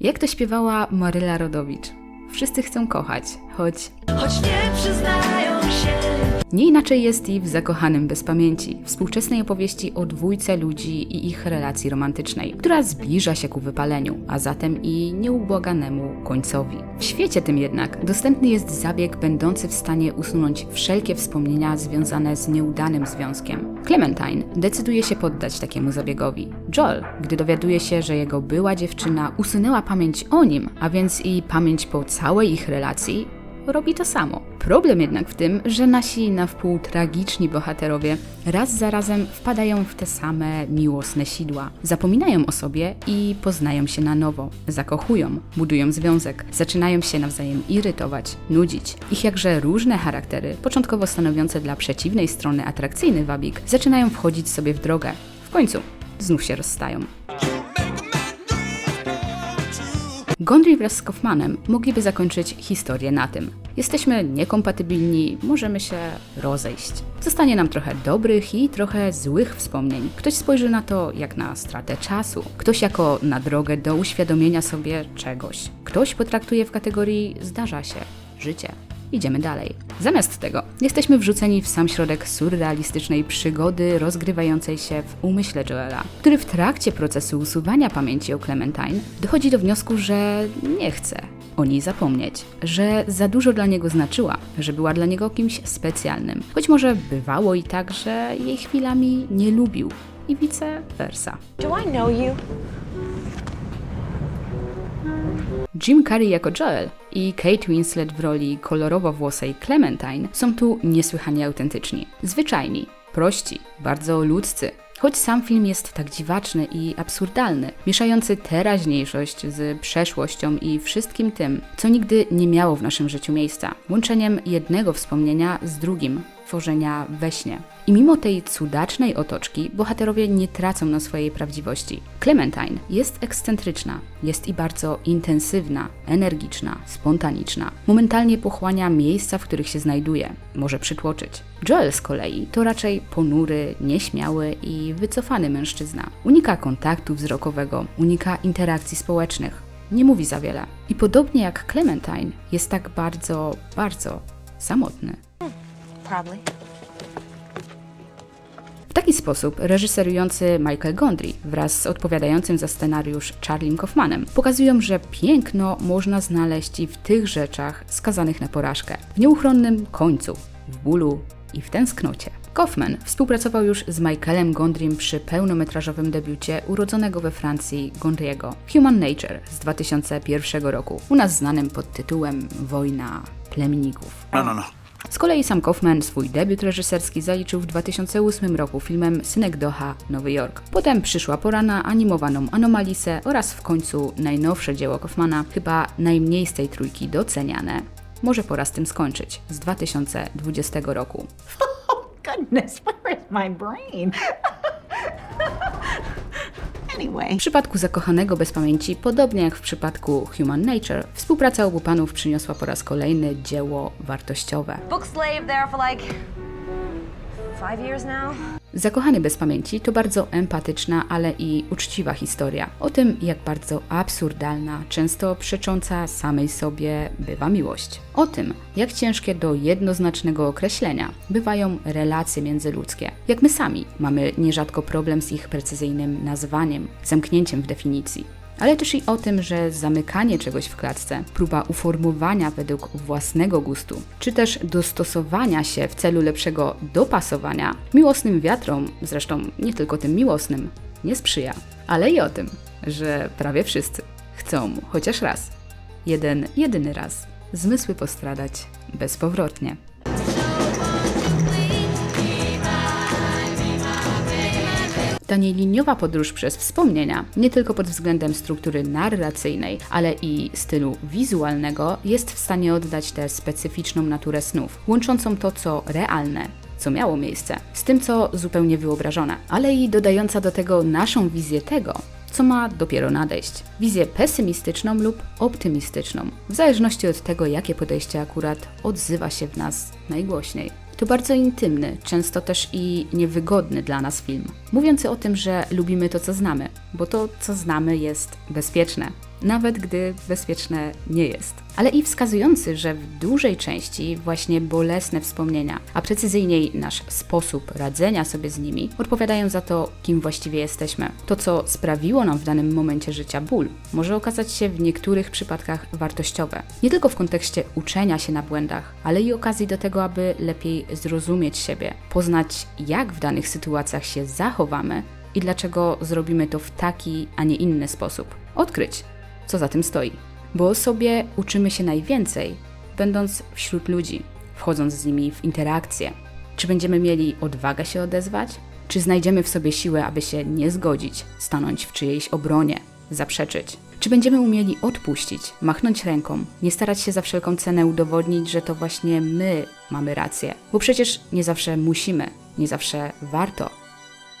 Jak to śpiewała Maryla Rodowicz? Wszyscy chcą kochać, choć choć nie przyznają się. Nie inaczej jest i w Zakochanym bez pamięci, współczesnej opowieści o dwójce ludzi i ich relacji romantycznej, która zbliża się ku wypaleniu, a zatem i nieubłaganemu końcowi. W świecie tym jednak dostępny jest zabieg będący w stanie usunąć wszelkie wspomnienia związane z nieudanym związkiem. Clementine decyduje się poddać takiemu zabiegowi. Joel, gdy dowiaduje się, że jego była dziewczyna usunęła pamięć o nim, a więc i pamięć po całej ich relacji, robi to samo. Problem jednak w tym, że nasi na wpół tragiczni bohaterowie raz za razem wpadają w te same miłosne sidła. Zapominają o sobie i poznają się na nowo. Zakochują, budują związek, zaczynają się nawzajem irytować, nudzić. Ich jakże różne charaktery, początkowo stanowiące dla przeciwnej strony atrakcyjny wabik, zaczynają wchodzić sobie w drogę. W końcu znów się rozstają. Gondry wraz z Kaufmanem mogliby zakończyć historię na tym. Jesteśmy niekompatybilni, możemy się rozejść. Zostanie nam trochę dobrych i trochę złych wspomnień. Ktoś spojrzy na to jak na stratę czasu, ktoś jako na drogę do uświadomienia sobie czegoś. Ktoś potraktuje w kategorii zdarza się, życie. Idziemy dalej. Zamiast tego jesteśmy wrzuceni w sam środek surrealistycznej przygody rozgrywającej się w umyśle Joela, który w trakcie procesu usuwania pamięci o Clementine dochodzi do wniosku, że nie chce o niej zapomnieć, że za dużo dla niego znaczyła, że była dla niego kimś specjalnym. Choć może bywało i tak, że jej chwilami nie lubił i vice versa. Do I know you? Jim Carrey jako Joel i Kate Winslet w roli kolorowo-włosej Clementine są tu niesłychanie autentyczni. Zwyczajni, prości, bardzo ludzcy. Choć sam film jest tak dziwaczny i absurdalny, mieszający teraźniejszość z przeszłością i wszystkim tym, co nigdy nie miało w naszym życiu miejsca, łączeniem jednego wspomnienia z drugim, tworzenia we śnie. I mimo tej cudacznej otoczki, bohaterowie nie tracą na swojej prawdziwości. Clementine jest ekscentryczna, jest i bardzo intensywna, energiczna, spontaniczna. Momentalnie pochłania miejsca, w których się znajduje, może przytłoczyć. Joel z kolei to raczej ponury, nieśmiały i wycofany mężczyzna. Unika kontaktu wzrokowego, unika interakcji społecznych. Nie mówi za wiele. I podobnie jak Clementine, jest tak bardzo, bardzo samotny. Probably. W taki sposób reżyserujący Michael Gondry wraz z odpowiadającym za scenariusz Charlie Kaufmanem pokazują, że piękno można znaleźć i w tych rzeczach skazanych na porażkę, w nieuchronnym końcu, w bólu i w tęsknocie. Kaufman współpracował już z Michaelem Gondrym przy pełnometrażowym debiucie urodzonego we Francji Gondry'ego Human Nature z 2001 roku, u nas znanym pod tytułem Wojna plemników. No, no, no. Z kolei sam Kaufman swój debiut reżyserski zaliczył w 2008 roku filmem Synek Doha, Nowy Jork. Potem przyszła pora na animowaną Anomalisę oraz w końcu najnowsze dzieło Kaufmana, chyba najmniej z tej trójki doceniane. Może pora z tym skończyć, z 2020 roku. Goodness, where is my brain? anyway. W przypadku Zakochanego bez pamięci, podobnie jak w przypadku Human Nature, współpraca obu panów przyniosła po raz kolejny dzieło wartościowe. Book slave there for like five years now. Zakochany bez pamięci to bardzo empatyczna, ale i uczciwa historia o tym, jak bardzo absurdalna, często przecząca samej sobie bywa miłość. O tym, jak ciężkie do jednoznacznego określenia bywają relacje międzyludzkie. Jak my sami mamy nierzadko problem z ich precyzyjnym nazwaniem, zamknięciem w definicji ale też i o tym, że zamykanie czegoś w klatce, próba uformowania według własnego gustu, czy też dostosowania się w celu lepszego dopasowania miłosnym wiatrom, zresztą nie tylko tym miłosnym, nie sprzyja. Ale i o tym, że prawie wszyscy chcą chociaż raz, jeden, jedyny raz, zmysły postradać bezpowrotnie. Ta nieliniowa podróż przez wspomnienia, nie tylko pod względem struktury narracyjnej, ale i stylu wizualnego, jest w stanie oddać tę specyficzną naturę snów, łączącą to, co realne, co miało miejsce, z tym, co zupełnie wyobrażone, ale i dodająca do tego naszą wizję tego, co ma dopiero nadejść. Wizję pesymistyczną lub optymistyczną, w zależności od tego, jakie podejście akurat odzywa się w nas najgłośniej. To bardzo intymny, często też i niewygodny dla nas film, mówiący o tym, że lubimy to, co znamy, bo to, co znamy, jest bezpieczne, nawet gdy bezpieczne nie jest. Ale i wskazujący, że w dużej części właśnie bolesne wspomnienia, a precyzyjniej nasz sposób radzenia sobie z nimi, odpowiadają za to, kim właściwie jesteśmy. To, co sprawiło nam w danym momencie życia ból, może okazać się w niektórych przypadkach wartościowe. Nie tylko w kontekście uczenia się na błędach, ale i okazji do tego, aby lepiej zrozumieć siebie, poznać, jak w danych sytuacjach się zachowamy i dlaczego zrobimy to w taki, a nie inny sposób. Odkryć, co za tym stoi. Bo o sobie uczymy się najwięcej, będąc wśród ludzi, wchodząc z nimi w interakcje. Czy będziemy mieli odwagę się odezwać? Czy znajdziemy w sobie siłę, aby się nie zgodzić, stanąć w czyjejś obronie, zaprzeczyć? Czy będziemy umieli odpuścić, machnąć ręką, nie starać się za wszelką cenę udowodnić, że to właśnie my mamy rację? Bo przecież nie zawsze musimy, nie zawsze warto,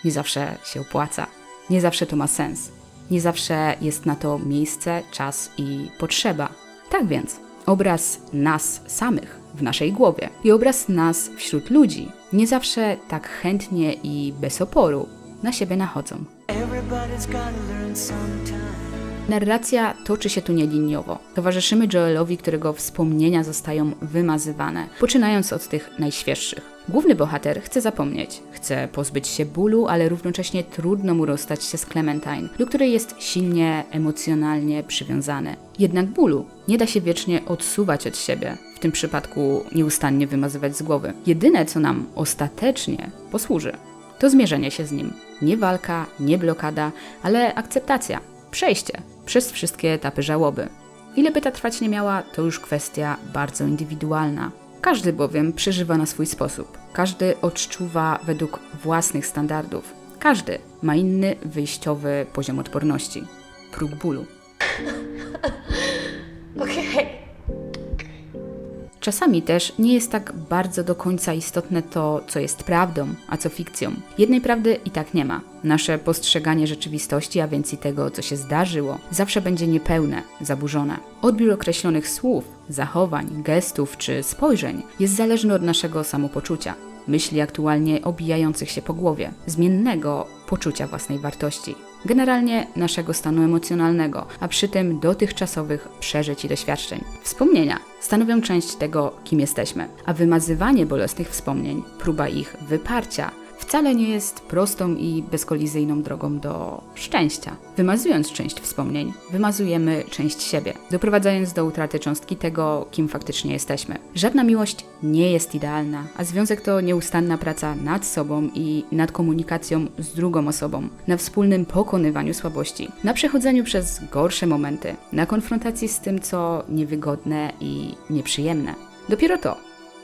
nie zawsze się opłaca, nie zawsze to ma sens. Nie zawsze jest na to miejsce, czas i potrzeba. Tak więc, obraz nas samych w naszej głowie i obraz nas wśród ludzi nie zawsze tak chętnie i bez oporu na siebie nachodzą. Everybody's gotta learn sometime. Narracja toczy się tu nieliniowo. Towarzyszymy Joelowi, którego wspomnienia zostają wymazywane, poczynając od tych najświeższych. Główny bohater chce zapomnieć, chce pozbyć się bólu, ale równocześnie trudno mu rozstać się z Clementine, do której jest silnie emocjonalnie przywiązany. Jednak bólu nie da się wiecznie odsuwać od siebie, w tym przypadku nieustannie wymazywać z głowy. Jedyne, co nam ostatecznie posłuży, to zmierzenie się z nim. Nie walka, nie blokada, ale akceptacja, przejście przez wszystkie etapy żałoby. Ile by ta trwać nie miała, to już kwestia bardzo indywidualna. Każdy bowiem przeżywa na swój sposób. Każdy odczuwa według własnych standardów. Każdy ma inny wyjściowy poziom odporności. Próg bólu. Okay. Czasami też nie jest tak bardzo do końca istotne to, co jest prawdą, a co fikcją. Jednej prawdy i tak nie ma. Nasze postrzeganie rzeczywistości, a więc i tego, co się zdarzyło, zawsze będzie niepełne, zaburzone. Odbiór określonych słów, zachowań, gestów czy spojrzeń jest zależny od naszego samopoczucia, myśli aktualnie obijających się po głowie, zmiennego poczucia własnej wartości. Generalnie naszego stanu emocjonalnego, a przy tym dotychczasowych przeżyć i doświadczeń. Wspomnienia stanowią część tego, kim jesteśmy, a wymazywanie bolesnych wspomnień, próba ich wyparcia, wcale nie jest prostą i bezkolizyjną drogą do szczęścia. Wymazując część wspomnień, wymazujemy część siebie, doprowadzając do utraty cząstki tego, kim faktycznie jesteśmy. Żadna miłość nie jest idealna, a związek to nieustanna praca nad sobą i nad komunikacją z drugą osobą, na wspólnym pokonywaniu słabości, na przechodzeniu przez gorsze momenty, na konfrontacji z tym, co niewygodne i nieprzyjemne. Dopiero to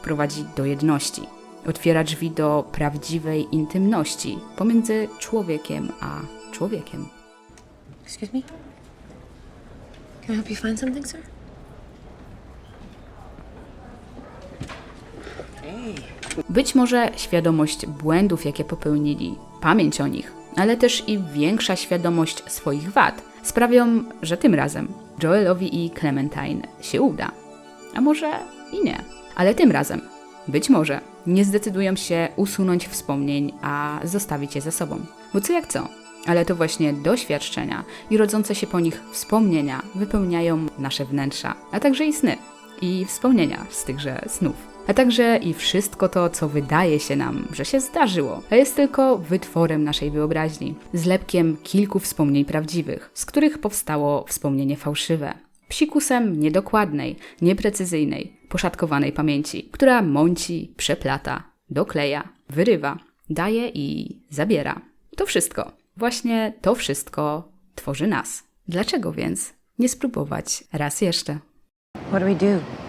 prowadzi do jedności otwiera drzwi do prawdziwej intymności pomiędzy człowiekiem a człowiekiem. Excuse me? Can I help you find something, sir? Być może świadomość błędów, jakie popełnili, pamięć o nich, ale też i większa świadomość swoich wad sprawią, że tym razem Joelowi i Clementine się uda. A może i nie. Ale tym razem, być może, nie zdecydują się usunąć wspomnień, a zostawić je ze sobą. Bo co jak co? Ale to właśnie doświadczenia i rodzące się po nich wspomnienia wypełniają nasze wnętrza, a także i sny i wspomnienia z tychże snów. A także i wszystko to, co wydaje się nam, że się zdarzyło, a jest tylko wytworem naszej wyobraźni, zlepkiem kilku wspomnień prawdziwych, z których powstało wspomnienie fałszywe. Psikusem niedokładnej, nieprecyzyjnej, poszatkowanej pamięci, która mąci, przeplata, dokleja, wyrywa, daje i zabiera. To wszystko, właśnie to wszystko tworzy nas. Dlaczego więc nie spróbować raz jeszcze? What do we do?